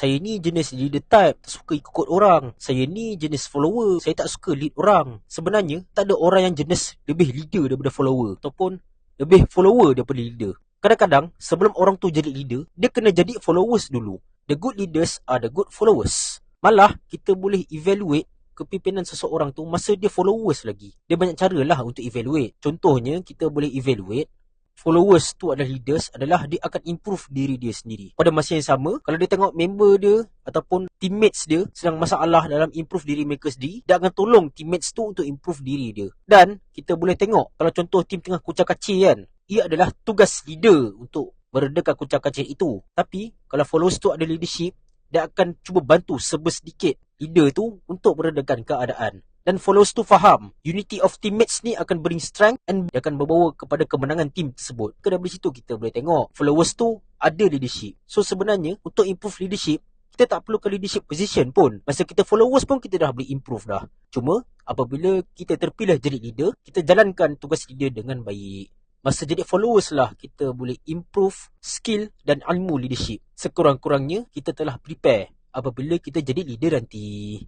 Saya ni jenis leader type, tak suka ikut orang. Saya ni jenis follower, saya tak suka lead orang. Sebenarnya, tak ada orang yang jenis lebih leader daripada follower. Ataupun lebih follower daripada leader. Kadang-kadang, sebelum orang tu jadi leader, dia kena jadi followers dulu. The good leaders are the good followers. Malah, kita boleh evaluate kepimpinan seseorang tu masa dia followers lagi. Dia banyak cara lah untuk evaluate. Contohnya, kita boleh evaluate followers tu adalah leaders adalah dia akan improve diri dia sendiri. Pada masa yang sama, kalau dia tengok member dia ataupun teammates dia sedang masalah dalam improve diri mereka sendiri, dia akan tolong teammates tu untuk improve diri dia. Dan kita boleh tengok kalau contoh tim tengah kucak kacir kan, ia adalah tugas leader untuk meredakan kucak kacir itu. Tapi kalau followers tu ada leadership, dia akan cuba bantu sebesedikit leader tu untuk meredakan keadaan dan followers tu faham unity of teammates ni akan bring strength and dia akan membawa kepada kemenangan tim tersebut. Ke dari situ kita boleh tengok followers tu ada leadership. So sebenarnya untuk improve leadership kita tak perlu ke leadership position pun. Masa kita followers pun kita dah boleh improve dah. Cuma apabila kita terpilih jadi leader, kita jalankan tugas leader dengan baik. Masa jadi followers lah kita boleh improve skill dan ilmu leadership. Sekurang-kurangnya kita telah prepare apabila kita jadi leader nanti.